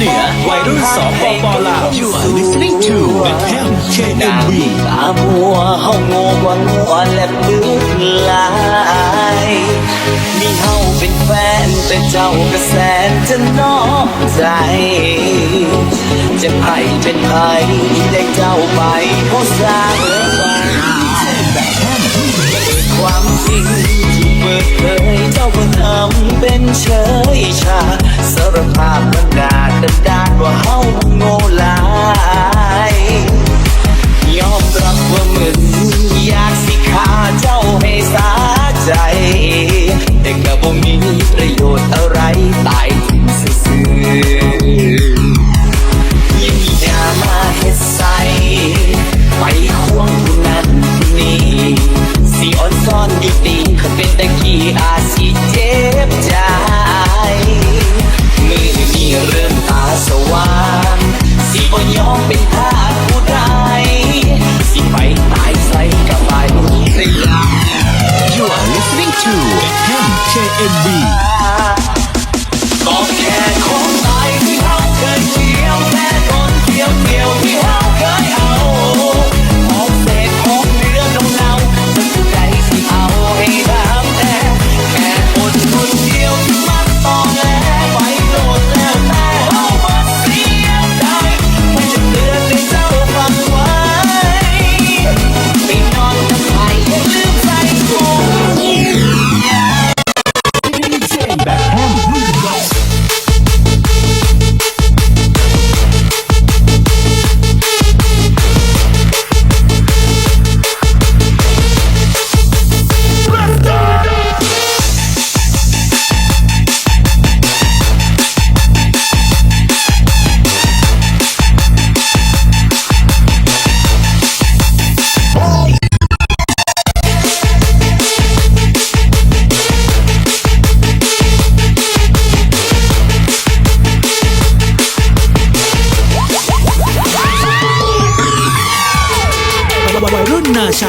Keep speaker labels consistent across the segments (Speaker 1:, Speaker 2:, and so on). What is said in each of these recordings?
Speaker 1: นือวัยรุ่นสองปปลาว You are listening to the
Speaker 2: m
Speaker 1: KMV
Speaker 2: ตาบัวเฮาโง่กว่างันและปื้ลายมีเฮาเป็นแฟนแต่เจ้ากระแสนจะนอกใจจะใไผเป็นใไผได้เจ้าไปโคสร้างความจริง เคยเจ้าก็ทำเป็นเฉยชาสารภาพมันดาดันดานว่าเฮาโง่หลาย ยอมรับว่ามึน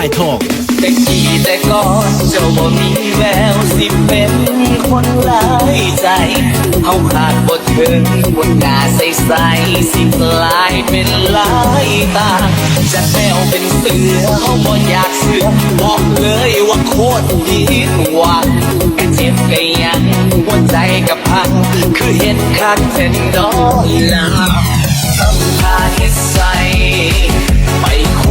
Speaker 2: ายทองแต่กี่แต่ก่อนเจ้าบ่มีแววสิเป็นคนหลายใจเฮาขาดบ่ถึงบนหน้าใสใสสิกลายเป็นลายตาจะแมวเป็นเสือเฮาบ่อยากเสือบอกเลยว่าโคตรดีหวังเจ็บก็ยังหัวใจกับพังคือเห็นขัดเส็นดอลลาทำท่าเฮ็ดใสไปคุ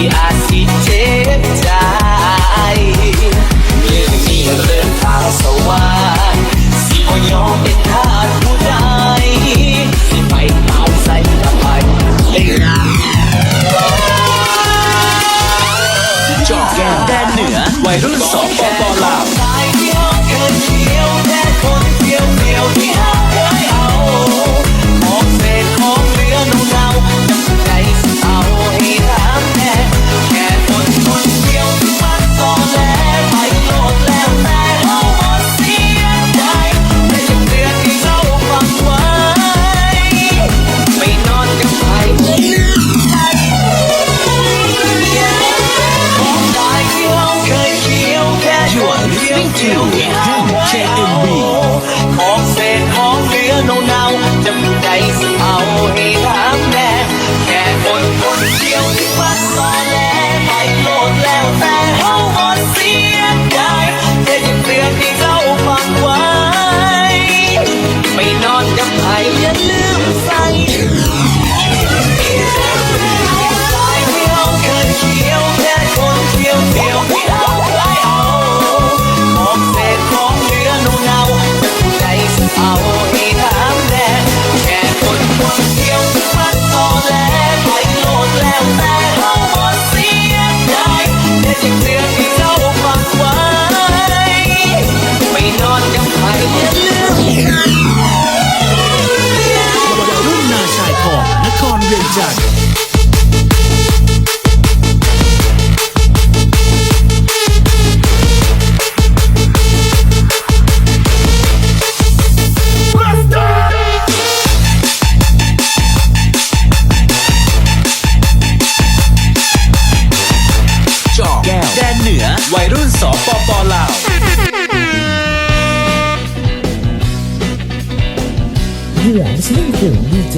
Speaker 2: ที่อาจสิเจ็นีเรื่อาสวรรค์สิบ่ยมเป็นทาผู้ใดสิไปเอาใจกับไปเลยนะจอกแดนเหนือวรุ่สอง
Speaker 1: แก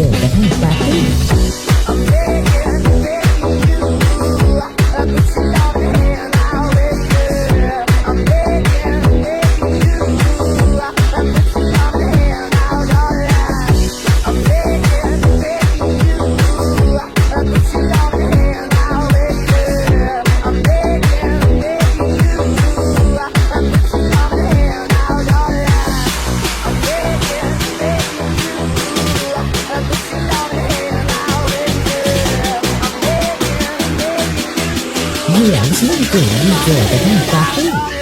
Speaker 1: 谢，拜拜。良心给一点的蛋搭配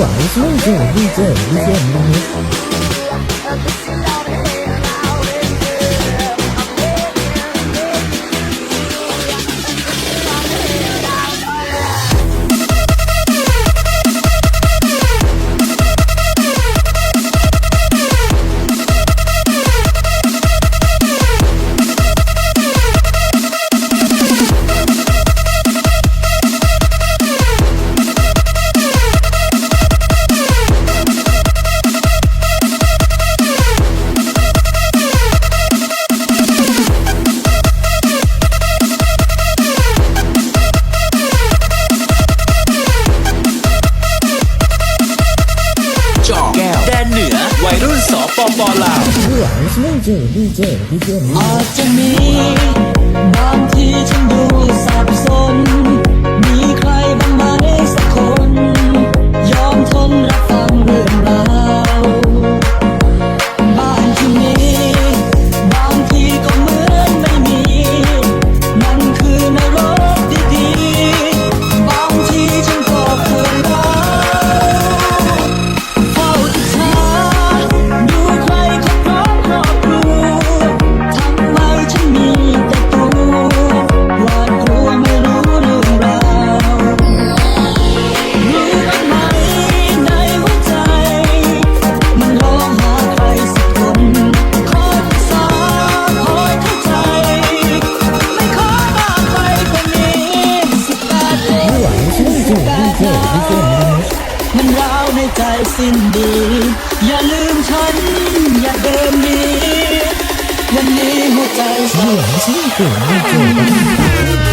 Speaker 1: are, it's not even a DJ, DJ, I'm. เจ
Speaker 3: ดีเจอา
Speaker 4: จจะมีบางทีฉันดูสับสน สิ้นดี อย่า
Speaker 1: ลื
Speaker 4: มฉัน อย่าเดินหนีวันนี้หัวใจสั่น